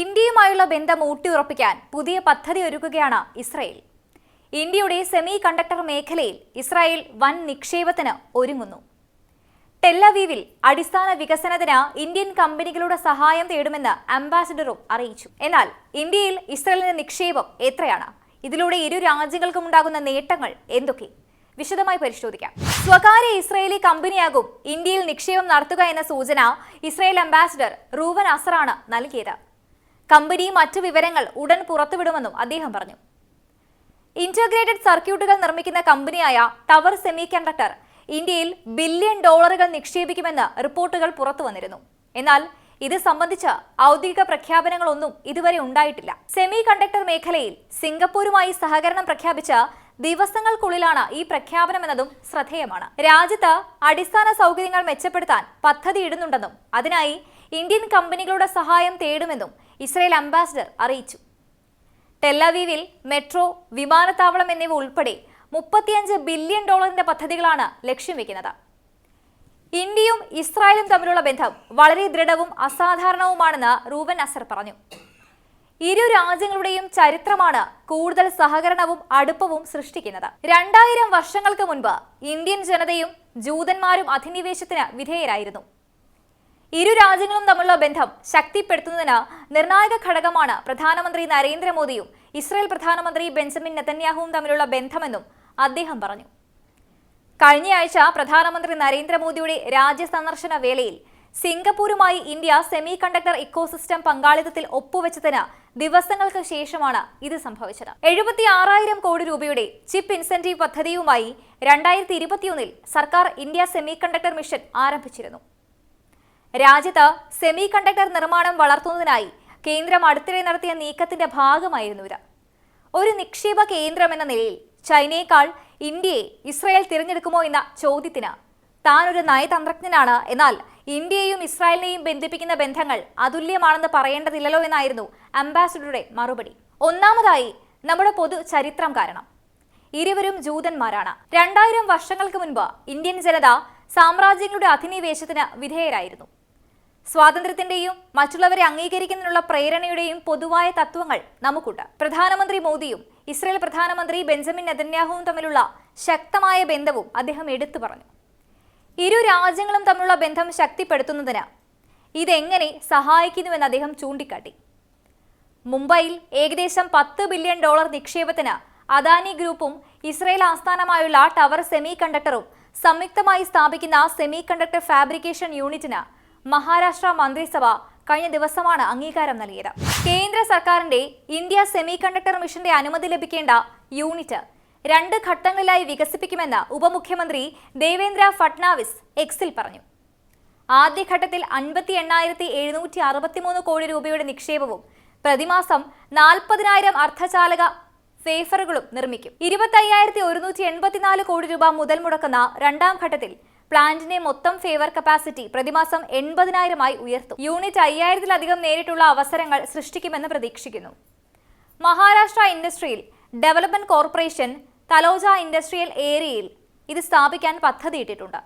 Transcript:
ഇന്ത്യയുമായുള്ള ബന്ധം ഊട്ടിയുറപ്പിക്കാൻ പുതിയ പദ്ധതി ഒരുക്കുകയാണ് ഇസ്രായേൽ. ഇന്ത്യയുടെ സെമി കണ്ടക്ടർ മേഖലയിൽ ഇസ്രായേൽ വൻ നിക്ഷേപത്തിന് ഒരുങ്ങുന്നു. ടെല്ലവീവിൽ അടിസ്ഥാന വികസനത്തിന് ഇന്ത്യൻ കമ്പനികളുടെ സഹായം തേടുമെന്ന് അംബാസിഡറും അറിയിച്ചു. എന്നാൽ ഇന്ത്യയിൽ ഇസ്രായേലിന്റെ നിക്ഷേപം എത്രയാണ്? ഇതിലൂടെ ഇരു രാജ്യങ്ങൾക്കും ഉണ്ടാകുന്ന നേട്ടങ്ങൾ എന്തൊക്കെ? വിശദമായി പരിശോധിക്കാം. സ്വകാര്യ ഇസ്രായേലി കമ്പനിയാകും ഇന്ത്യയിൽ നിക്ഷേപം നടത്തുക എന്ന സൂചന ഇസ്രായേൽ അംബാസിഡർ റൂവൻ അസറാണ് നൽകിയത്. കമ്പനി മറ്റു വിവരങ്ങൾ ഉടൻ പുറത്തുവിടുമെന്നും അദ്ദേഹം പറഞ്ഞു. ഇന്റഗ്രേറ്റഡ് സർക്യൂട്ടുകൾ നിർമ്മിക്കുന്ന കമ്പനിയായ ടവർ സെമി കണ്ടക്ടർ ഇന്ത്യയിൽ ബില്യൺ ഡോളറുകൾ നിക്ഷേപിക്കുമെന്ന് റിപ്പോർട്ടുകൾ പുറത്തു വന്നിരുന്നു എന്നാൽ ഇത് സംബന്ധിച്ച് ഔദ്യോഗിക പ്രഖ്യാപനങ്ങളൊന്നും ഇതുവരെ ഉണ്ടായിട്ടില്ല. സെമി കണ്ടക്ടർ മേഖലയിൽ സിംഗപ്പൂരുമായി സഹകരണം പ്രഖ്യാപിച്ച ദിവസങ്ങൾക്കുള്ളിലാണ് ഈ പ്രഖ്യാപനമെന്നതും ശ്രദ്ധേയമാണ്. രാജ്യത്ത് അടിസ്ഥാന സൗകര്യങ്ങൾ മെച്ചപ്പെടുത്താൻ പദ്ധതിയിടുന്നുണ്ടെന്നും അതിനായി ഇന്ത്യൻ കമ്പനികളുടെ സഹായം തേടുമെന്നും ഇസ്രയേൽ അംബാസിഡർ അറിയിച്ചു. ടെല്ലവീവിൽ മെട്രോ വിമാനത്താവളം എന്നിവ ഉൾപ്പെടെ മുപ്പത്തിയഞ്ച് ബില്യൺ ഡോളറിന്റെ പദ്ധതികളാണ് ലക്ഷ്യം വെക്കുന്നത്. ഇന്ത്യയും ഇസ്രായേലും തമ്മിലുള്ള ബന്ധം വളരെ ദൃഢവും അസാധാരണവുമാണെന്ന് റൂബൻ അസർ പറഞ്ഞു. ഇരു രാജ്യങ്ങളുടെയും ചരിത്രമാണ് കൂടുതൽ സഹകരണവും അടുപ്പവും സൃഷ്ടിക്കുന്നത്. രണ്ടായിരം വർഷങ്ങൾക്ക് മുൻപ് ഇന്ത്യൻ ജനതയും ജൂതന്മാരും അധിനിവേശത്തിന് വിധേയരായിരുന്നു. ഇരു രാജ്യങ്ങളും തമ്മിലുള്ള ബന്ധം ശക്തിപ്പെടുത്തുന്നതിന് നിർണായക ഘടകമാണ് പ്രധാനമന്ത്രി നരേന്ദ്രമോദിയും ഇസ്രായേൽ പ്രധാനമന്ത്രി ബെഞ്ചമിൻ നെതന്യാഹുവും തമ്മിലുള്ള ബന്ധമെന്നും അദ്ദേഹം പറഞ്ഞു. കഴിഞ്ഞയാഴ്ച പ്രധാനമന്ത്രി നരേന്ദ്രമോദിയുടെ രാജ്യ സന്ദർശന വേളയിൽ സിംഗപ്പൂരുമായി ഇന്ത്യ സെമി കണ്ടക്ടർ ഇക്കോസിസ്റ്റം പങ്കാളിത്തത്തിൽ ഒപ്പുവെച്ചതിന് ദിവസങ്ങൾക്ക് ശേഷമാണ് ഇത് സംഭവിച്ചത്. എഴുപത്തി ആറായിരം കോടി രൂപയുടെ ചിപ്പ് ഇൻസെന്റീവ് പദ്ധതിയുമായി രണ്ടായിരത്തി ഇരുപത്തിയൊന്നിൽ സർക്കാർ ഇന്ത്യ സെമി കണ്ടക്ടർ മിഷൻ ആരംഭിച്ചിരുന്നു. രാജ്യത്ത് സെമി കണ്ടക്ടർ നിർമ്മാണം വളർത്തുന്നതിനായി കേന്ദ്രം അടുത്തിടെ നടത്തിയ നീക്കത്തിന്റെ ഭാഗമായിരുന്നു ഇത്. ഒരു നിക്ഷേപ കേന്ദ്രം എന്ന നിലയിൽ ചൈനയേക്കാൾ ഇന്ത്യയെ ഇസ്രായേൽ തിരഞ്ഞെടുക്കുമോ എന്ന ചോദ്യത്തിന് താൻ ഒരു നയതന്ത്രജ്ഞനാണ്. എന്നാൽ ഇന്ത്യയെയും ഇസ്രായേലിനെയും ബന്ധിപ്പിക്കുന്ന ബന്ധങ്ങൾ അതുല്യമാണെന്ന് പറയേണ്ടതില്ലല്ലോ എന്നായിരുന്നു അംബാസിഡറുടെ മറുപടി. ഒന്നാമതായി നമ്മുടെ പൊതു ചരിത്രം കാരണം. ഇരുവരും ജൂതന്മാരാണ്. രണ്ടായിരം വർഷങ്ങൾക്ക് മുൻപ് ഇന്ത്യൻ ജനത സാമ്രാജ്യങ്ങളുടെ അധിനിവേശത്തിന് വിധേയരായിരുന്നു. സ്വാതന്ത്ര്യത്തിന്റെയും മറ്റുള്ളവരെ അംഗീകരിക്കുന്നതിനുള്ള പ്രേരണയുടെയും പൊതുവായ തത്വങ്ങൾ നമുക്കുണ്ട്. പ്രധാനമന്ത്രി മോദിയും ഇസ്രയേൽ പ്രധാനമന്ത്രി ബെഞ്ചമിൻ നെതന്യാഹുവും തമ്മിലുള്ള ശക്തമായ ബന്ധവും അദ്ദേഹം എടുത്തു പറഞ്ഞു. ഇരു രാജ്യങ്ങളും തമ്മിലുള്ള ബന്ധം ശക്തിപ്പെടുത്തുന്നതിന് ഇതെങ്ങനെ സഹായിക്കുന്നുവെന്ന് അദ്ദേഹം ചൂണ്ടിക്കാട്ടി. മുംബൈയിൽ ഏകദേശം പത്ത് ബില്യൺ ഡോളർ നിക്ഷേപത്തിന് അദാനി ഗ്രൂപ്പും ഇസ്രയേൽ ആസ്ഥാനമായുള്ള ടവർ സെമി കണ്ടക്ടറും സംയുക്തമായി സ്ഥാപിക്കുന്ന സെമി കണ്ടക്ടർ ഫാബ്രിക്കേഷൻ യൂണിറ്റിന് മഹാരാഷ്ട്ര മന്ത്രിസഭ കഴിഞ്ഞ ദിവസമാണ് അംഗീകാരം നൽകിയത്. കേന്ദ്ര സർക്കാരിന്റെ ഇന്ത്യ സെമി കണ്ടക്ടർ മിഷന്റെ അനുമതി ലഭിക്കേണ്ട യൂണിറ്റ് രണ്ട് ഘട്ടങ്ങളിലായി വികസിപ്പിക്കുമെന്ന് ഉപമുഖ്യമന്ത്രി ദേവേന്ദ്ര ഫട്നാവിസ് എക്സിൽ പറഞ്ഞു. ആദ്യഘട്ടത്തിൽ അൻപത്തി എണ്ണായിരത്തി എഴുന്നൂറ്റി അറുപത്തിമൂന്ന് കോടി രൂപയുടെ നിക്ഷേപവും പ്രതിമാസം നാൽപ്പതിനായിരം അർദ്ധചാലക ഫേഫറുകളും നിർമ്മിക്കും. ഇരുപത്തി അയ്യായിരത്തി ഒരുന്നൂറ്റി എൺപത്തിനാല് കോടി രൂപ മുതൽ മുടക്കുന്ന രണ്ടാം ഘട്ടത്തിൽ പ്ലാന്റിന്റെ മൊത്തം ഫേവർ കപ്പാസിറ്റി പ്രതിമാസം എൺപതിനായിരമായി ഉയർത്തും. യൂണിറ്റ് അയ്യായിരത്തിലധികം നേരിട്ടുള്ള അവസരങ്ങൾ സൃഷ്ടിക്കുമെന്ന് പ്രതീക്ഷിക്കുന്നു. മഹാരാഷ്ട്ര ഇൻഡസ്ട്രിയിൽ ഡെവലപ്മെന്റ് കോർപ്പറേഷൻ തലോജ ഇൻഡസ്ട്രിയൽ ഏരിയയിൽ ഇത് സ്ഥാപിക്കാൻ പദ്ധതിയിട്ടിട്ടുണ്ട്.